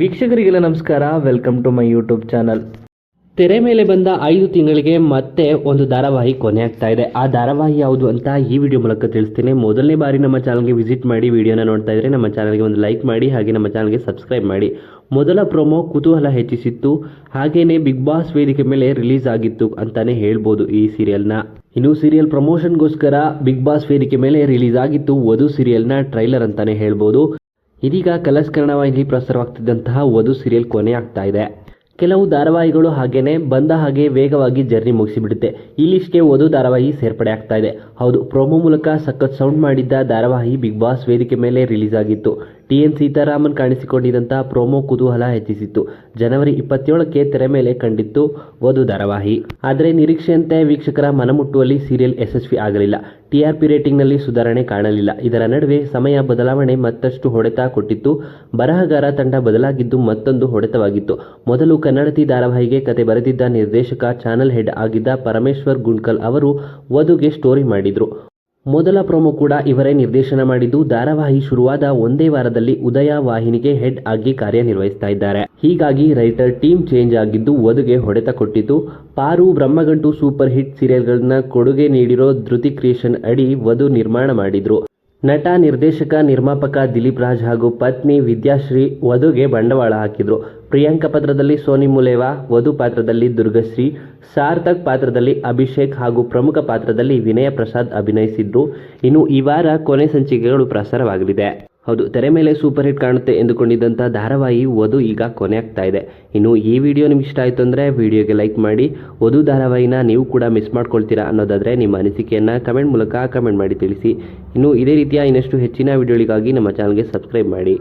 ವೀಕ್ಷಕರಿಗೆಲ್ಲ ನಮಸ್ಕಾರ. Welcome to my YouTube channel ತೆರೆ ಮೇಲೆ ಬಂದ ಐದು ತಿಂಗಳಿಗೆ ಮತ್ತೆ ಒಂದು ಧಾರಾವಾಹಿ ಕೊನೆ ಆಗ್ತಾ ಇದೆ. ಆ ಧಾರಾವಾಹಿ ಯಾವುದು ಅಂತ ಈ ವಿಡಿಯೋ ಮೂಲಕ ತಿಳಿಸ್ತೇನೆ. ಮೊದಲನೇ ಬಾರಿ ನಮ್ಮ ಚಾನಲ್ಗೆ ವಿಸಿಟ್ ಮಾಡಿ ವಿಡಿಯೋನ ನೋಡ್ತಾ ಇದ್ರೆ ನಮ್ಮ ಚಾನಲ್ಗೆ ಒಂದು ಲೈಕ್ ಮಾಡಿ, ಹಾಗೆ ನಮ್ಮ ಚಾನಲ್ಗೆ ಸಬ್ಸ್ಕ್ರೈಬ್ ಮಾಡಿ. ಮೊದಲ ಪ್ರೊಮೋ ಕುತೂಹಲ ಹೆಚ್ಚಿಸಿತ್ತು. ಹಾಗೆಯೇ ಬಿಗ್ ಬಾಸ್ ವೇದಿಕೆ ಮೇಲೆ ರಿಲೀಸ್ ಆಗಿತ್ತು ಅಂತಾನೆ ಹೇಳ್ಬೋದು ಈ ಸೀರಿಯಲ್ನ ಇನ್ನು ಸೀರಿಯಲ್ ಪ್ರಮೋಷನ್ಗೋಸ್ಕರ ಬಿಗ್ ಬಾಸ್ ವೇದಿಕೆ ಮೇಲೆ ರಿಲೀಸ್ ಆಗಿತ್ತು. ವಧು ಸೀರಿಯಲ್ನ ಟ್ರೈಲರ್ ಅಂತಾನೆ ಹೇಳ್ಬೋದು. ಇದೀಗ ಕಲರ್ಸ್ ಕನ್ನಡ ವಾಹಿನಿ ಪ್ರಸಾರವಾಗ್ತಿದ್ದಂತಹ ವಧು ಸೀರಿಯಲ್ ಕೊನೆ ಆಗ್ತಾ ಇದೆ. ಕೆಲವು ಧಾರಾವಾಹಿಗಳು ಹಾಗೇನೆ ಬಂದ ಹಾಗೆ ವೇಗವಾಗಿ ಜರ್ನಿ ಮುಗಿಸಿಬಿಡುತ್ತೆ. ಇಲ್ಲಿಷ್ಟೇ ವಧು ಧಾರಾವಾಹಿ ಸೇರ್ಪಡೆ ಆಗ್ತಾ ಇದೆ. ಹೌದು ಪ್ರೋಮೋ ಮೂಲಕ ಸಖತ್ ಸೌಂಡ್ ಮಾಡಿದ್ದ ಧಾರಾವಾಹಿ ಬಿಗ್ ಬಾಸ್ ವೇದಿಕೆ ಮೇಲೆ ರಿಲೀಸ್ ಆಗಿತ್ತು. ಟಿ ಎನ್ ಸೀತಾರಾಮನ್ ಕಾಣಿಸಿಕೊಂಡಿದ್ದಂತಹ ಪ್ರೋಮೋ ಕುತೂಹಲ ಹೆಚ್ಚಿಸಿತ್ತು. ಜನವರಿ ಇಪ್ಪತ್ತೇಳಕ್ಕೆ ತೆರೆ ಮೇಲೆ ಕಂಡಿತ್ತು ವಧು ಧಾರಾವಾಹಿ. ಆದರೆ ನಿರೀಕ್ಷೆಯಂತೆ ವೀಕ್ಷಕರ ಮನಮುಟ್ಟುವಲ್ಲಿ ಸೀರಿಯಲ್ ಯಶಸ್ವಿ ಆಗಲಿಲ್ಲ. ಟಿಆರ್ಪಿ ರೇಟಿಂಗ್ನಲ್ಲಿ ಸುಧಾರಣೆ ಕಾಣಲಿಲ್ಲ. ಇದರ ನಡುವೆ ಸಮಯ ಬದಲಾವಣೆ ಮತ್ತಷ್ಟು ಹೊಡೆತ ಕೊಟ್ಟಿತ್ತು. ಬರಹಗಾರ ತಂಡ ಬದಲಾಗಿದ್ದು ಮತ್ತೊಂದು ಹೊಡೆತವಾಗಿತ್ತು. ಮೊದಲು ಕನ್ನಡತಿ ಧಾರಾವಾಹಿಗೆ ಕತೆ ಬರೆದಿದ್ದ ನಿರ್ದೇಶಕ, ಚಾನಲ್ ಹೆಡ್ ಆಗಿದ್ದ ಪರಮೇಶ್ವರ್ ಗುಂಡ್ಕಲ್ ಅವರು ವಧುಗೆ ಸ್ಟೋರಿ ಮಾಡಿದ್ರು. ಮೊದಲ ಪ್ರೊಮೋ ಕೂಡ ಇವರೇ ನಿರ್ದೇಶನ ಮಾಡಿದ್ದು, ಧಾರಾವಾಹಿ ಶುರುವಾದ ಒಂದೇ ವಾರದಲ್ಲಿ ಉದಯ ವಾಹಿನಿಗೆ ಹೆಡ್ ಆಗಿ ಕಾರ್ಯನಿರ್ವಹಿಸ್ತಾ ಇದ್ದಾರೆ. ಹೀಗಾಗಿ ರೈಟರ್ ಟೀಮ್ ಚೇಂಜ್ ಆಗಿದ್ದು ವಧುಗೆ ಹೊಡೆತ ಕೊಟ್ಟಿತು ಪಾರು ಬ್ರಹ್ಮಗಂಟು ಸೂಪರ್ ಹಿಟ್ ಸೀರಿಯಲ್ಗಳನ್ನ ಕೊಡುಗೆ ನೀಡಿರೋ ಧೃತಿ ಕ್ರಿಯೇಷನ್ ಅಡಿ ವಧು ನಿರ್ಮಾಣ ಮಾಡಿದ್ರು. ನಟ, ನಿರ್ದೇಶಕ, ನಿರ್ಮಾಪಕ ದಿಲೀಪ್ ರಾಜ್ ಹಾಗೂ ಪತ್ನಿ ವಿದ್ಯಾಶ್ರೀ ವಧುಗೆ ಬಂಡವಾಳ ಹಾಕಿದ್ರು. ಪ್ರಿಯಾಂಕ ಪಾತ್ರದಲ್ಲಿ ಸೋನಿ ಮುಲೇವಾ, ವಧು ಪಾತ್ರದಲ್ಲಿ ದುರ್ಗಶ್ರೀ, ಸಾರ್ಥಕ್ ಪಾತ್ರದಲ್ಲಿ ಅಭಿಷೇಕ್ ಹಾಗೂ ಪ್ರಮುಖ ಪಾತ್ರದಲ್ಲಿ ವಿನಯ ಪ್ರಸಾದ್ ಅಭಿನಯಿಸಿದ್ರು. ಇನ್ನು ಈ ವಾರ ಕೊನೆ ಸಂಚಿಕೆಗಳು ಪ್ರಸಾರವಾಗಲಿದೆ. ಹೌದು, ತೆರೆ ಮೇಲೆ ಸೂಪರ್ ಹಿಟ್ ಕಾಣುತ್ತೆ ಎಂದುಕೊಂಡಿದ್ದಂಥ ಧಾರಾವಾಹಿ ವಧು ಈಗ ಕೊನೆ ಆಗ್ತಾ ಇದೆ. ಇನ್ನು ಈ ವಿಡಿಯೋ ನಿಮ್ಗೆ ಇಷ್ಟ ಆಯಿತು ಅಂದರೆ ವಿಡಿಯೋಗೆ ಲೈಕ್ ಮಾಡಿ. ವಧು ಧಾರಾವಾಹಿನ ನೀವು ಕೂಡ ಮಿಸ್ ಮಾಡ್ಕೊಳ್ತೀರಾ ಅನ್ನೋದಾದರೆ ನಿಮ್ಮ ಅನಿಸಿಕೆಯನ್ನು ಕಮೆಂಟ್ ಮೂಲಕ ಕಮೆಂಟ್ ಮಾಡಿ ತಿಳಿಸಿ. ಇನ್ನು ಇದೇ ರೀತಿಯ ಇನ್ನಷ್ಟು ಹೆಚ್ಚಿನ ವಿಡಿಯೋಗಳಿಗಾಗಿ ನಮ್ಮ ಚಾನಲ್ಗೆ ಸಬ್ಸ್ಕ್ರೈಬ್ ಮಾಡಿ.